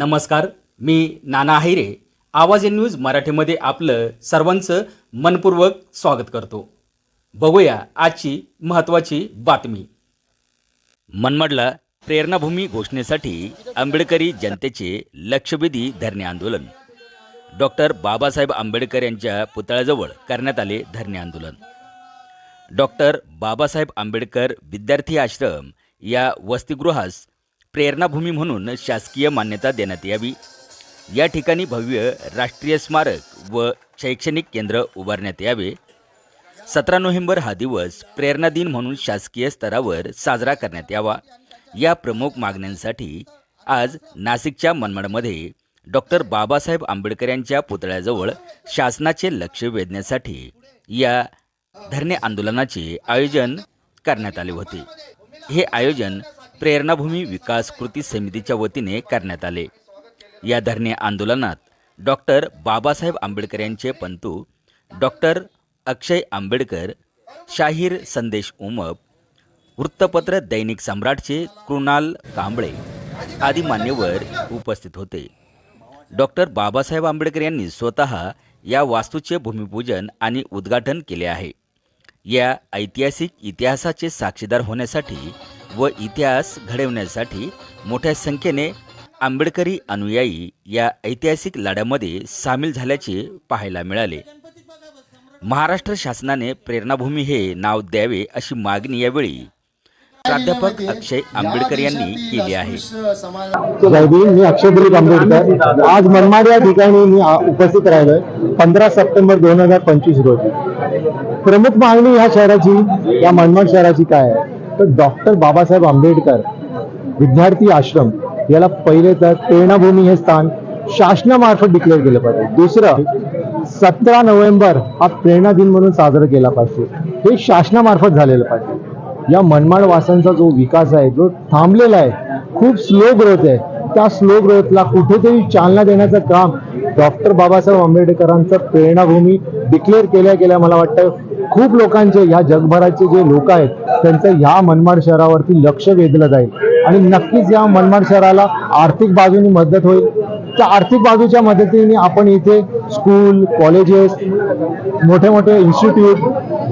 नमस्कार मी नाना हैरे आवाज in news मराठीमध्ये आपलं सर्वांचं मनपूर्वक स्वागत करतो. बघूया आजची महत्त्वाची बातमी. मनमाडला प्रेरणाभूमी घोषणेसाठी आंबेडकरी जनतेचे लक्षवेधी धरणे आंदोलन. डॉक्टर बाबासाहेब आंबेडकर यांच्या पुतळ्याजवळ करण्यात आले धरणे आंदोलन. डॉक्टर बाबासाहेब आंबेडकर विद्यार्थी आश्रम या वसतिगृहास प्रेरणाभूमी म्हणून शासकीय मान्यता देण्यात यावी. या ठिकाणी भव्य राष्ट्रीय स्मारक व शैक्षणिक केंद्र उभारण्यात यावे. सतरा नोव्हेंबर हा दिवस प्रेरणा दिन म्हणून शासकीय स्तरावर साजरा करण्यात यावा. या प्रमुख मागण्यांसाठी आज नाशिकच्या मनमाडमध्ये डॉक्टर बाबासाहेब आंबेडकर यांच्या पुतळ्याजवळ शासनाचे लक्ष वेधण्यासाठी या धरणे आंदोलनाचे आयोजन करण्यात आले होते. हे आयोजन प्रेरणाभूमी विकास कृती समितीच्या वतीने करण्यात आले. या धरणे आंदोलनात डॉक्टर बाबासाहेब आंबेडकर यांचे पंतू डॉक्टर अक्षय आंबेडकर शाहीर संदेश उमप वृत्तपत्र दैनिक सम्राटचे कृणाल कांबळे आदी मान्यवर उपस्थित होते. डॉक्टर बाबासाहेब आंबेडकर यांनी स्वतः या वास्तूचे भूमिपूजन आणि उद्घाटन केले आहे. या ऐतिहासिक इतिहासाचे साक्षीदार होण्यासाठी व इतिहास घडवण्यासाठी मोठ्या संख्येने आंबेडकरी अनुयायी या ऐतिहासिक लढ्यामध्ये सामील झाल्याचे पाहायला मिळाले. महाराष्ट्र शासनाने प्रेरणाभूमी हे नाव द्यावे अशी मागणी यावेळी प्राध्यापक अक्षय आंबेडकर यांनी केली आहे. मी अक्षय दिलीप आंबेडकर. आज मनमाड या ठिकाणी मी उपस्थित राहिलोय. पंधरा सप्टेंबर दोन हजार पंचवीस रोजी. प्रमुख मागणी या शहराची या मनमाड शहराची काय आहे? तर डॉक्टर बाबासाहेब आंबेडकर विद्यार्थी आश्रम याला पहिले तर प्रेरणाभूमी हे स्थान शासनामार्फत डिक्लेअर केलं पाहिजे. दुसरं सतरा नोव्हेंबर हा प्रेरणा दिन म्हणून साजरा केला पाहिजे. हे शासनामार्फत झालेलं पाहिजे. या मनमाड वासांचा जो विकास आहे जो थांबलेला आहे खूप स्लो ग्रोथ आहे. त्या स्लो ग्रोथला कुठेतरी चालना देण्याचं काम डॉक्टर बाबासाहेब आंबेडकरांचं प्रेरणाभूमी डिक्लेअर केल्या गेल्या मला वाटतं खूप लोकांचे ह्या जगभराचे जे लोक आहेत त्यांचं ह्या मनमाड शहरावरती लक्ष वेधलं जाईल. आणि नक्कीच या मनमाड शहराला आर्थिक बाजूने मदत होईल. त्या आर्थिक बाजूच्या मदतीने आपण इथे स्कूल कॉलेजेस मोठे मोठे इन्स्टिट्यूट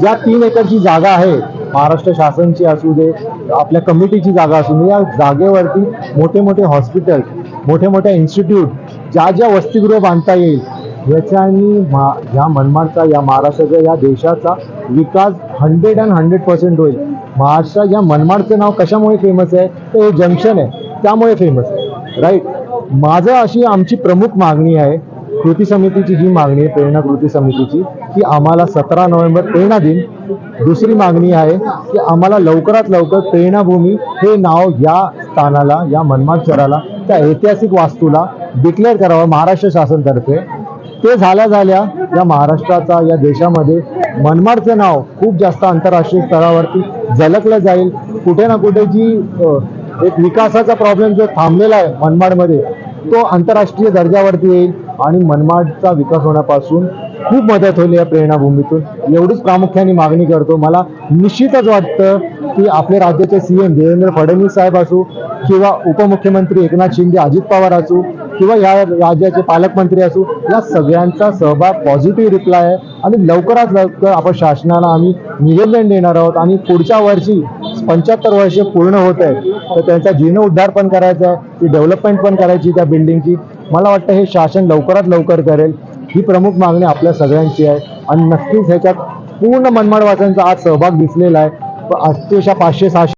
ज्या तीन एकरची जागा आहे महाराष्ट्र शासनची असू दे आपल्या कमिटीची जागा असू दे या जागेवरती मोठे मोठे हॉस्पिटल मोठे मोठे इन्स्टिट्यूट ज्या ज्या वसतिगृह बांधता येईल याच्यानी मा ह्या मनमाडचा या महाराष्ट्राचा या देशाचा विकास हंड्रेड अँड हंड्रेड पर्सेंट होईल. महाराष्ट्रात या मनमाडचं नाव कशामुळे फेमस आहे? तर हे जंक्शन आहे. त्यामुळे फेमस आहे. राईट माझं अशी आमची प्रमुख मागणी आहे कृती समितीची ही मागणी आहे प्रेरणा कृती समितीची की आम्हाला सतरा नोव्हेंबर प्रेरणा दिन. दुसरी मागणी आहे की आम्हाला लवकरात लवकर प्रेरणाभूमी हे नाव या स्थानाला या मनमाड शहराला त्या ऐतिहासिक वास्तूला डिक्लेअर करावं महाराष्ट्र शासनतर्फे. ते झाल्या झाल्या या महाराष्ट्राचा या देशामध्ये मनमाडचं नाव खूप जास्त आंतरराष्ट्रीय स्तरावरती झलकलं जाईल. कुठे ना कुठे जी एक विकासाचा प्रॉब्लेम जो थांबलेला आहे मनमाडमध्ये तो आंतरराष्ट्रीय दर्जावरती येईल आणि मनमाडचा विकास होण्यापासून खूप मदत होईल या प्रेरणाभूमीतून. एवढीच प्रामुख्याने मागणी करतो. मला निश्चितच वाटतं की आपले राज्याचे सीएम देवेंद्र फडणवीस साहेब असू किंवा उपमुख्यमंत्री एकनाथ शिंदे अजित पवार असू किंवा या राज्याचे पालकमंत्री असू या सगळ्यांचा सहभाग पॉझिटिव्ह रिप्लाय आहे. आणि लवकरात लवकर आपण शासनाला आम्ही निवेदन देणार आहोत. आणि पुढच्या वर्षी पंच्याहत्तर वर्षे पूर्ण होत आहे तर त्यांचा जीर्णोद्धार पण करायचा आहे ती डेव्हलपमेंट पण करायची त्या बिल्डिंगची मला वाटतं हे शासन लवकरात लवकर करेल ही प्रमुख मागणी आपल्या सगळ्यांची आहे. आणि नक्कीच ह्याच्यात पूर्ण मनमाडवासांचा आज सहभाग दिसलेला आहे. अत्यशा पाचशे सहाशे